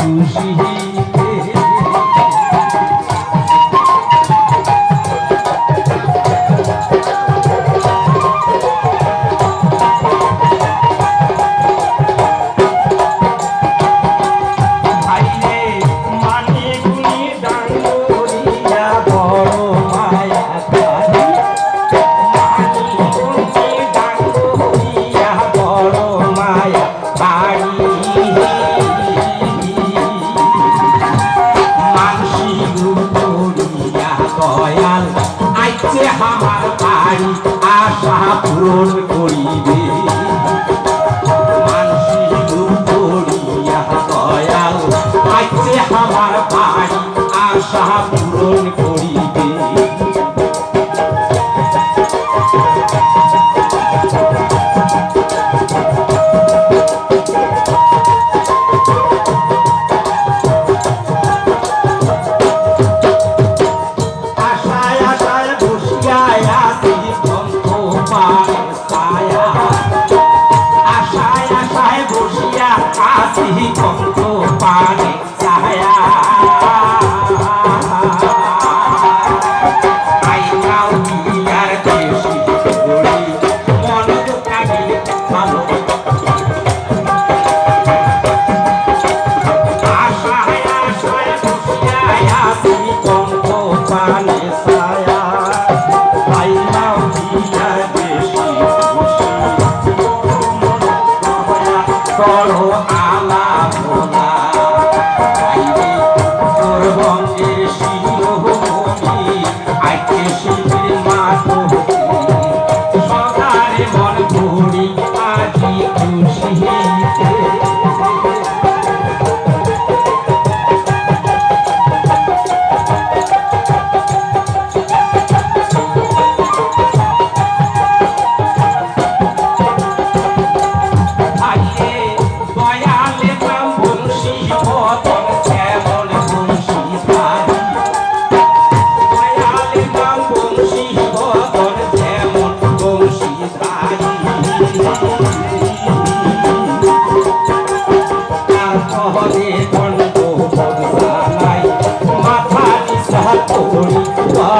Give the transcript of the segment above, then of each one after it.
খুশি দয়াল আইছে আমার বাড়ি আশা পূরণ করিবে। দয়াল আইছে আমার বাড়ি আশা 自己痛。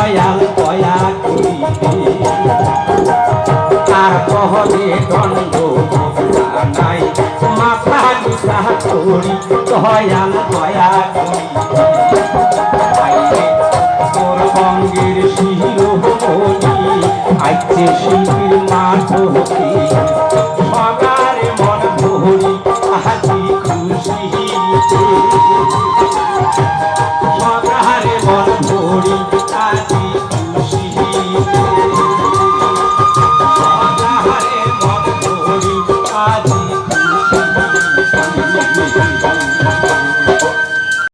দয়াল দয়া করিবে আর কহলে দণ্ড নাই। মাথা নিশা করি, দয়াল দয়া করিবে তোর বঙ্গের শিরোমণি, আইছে শির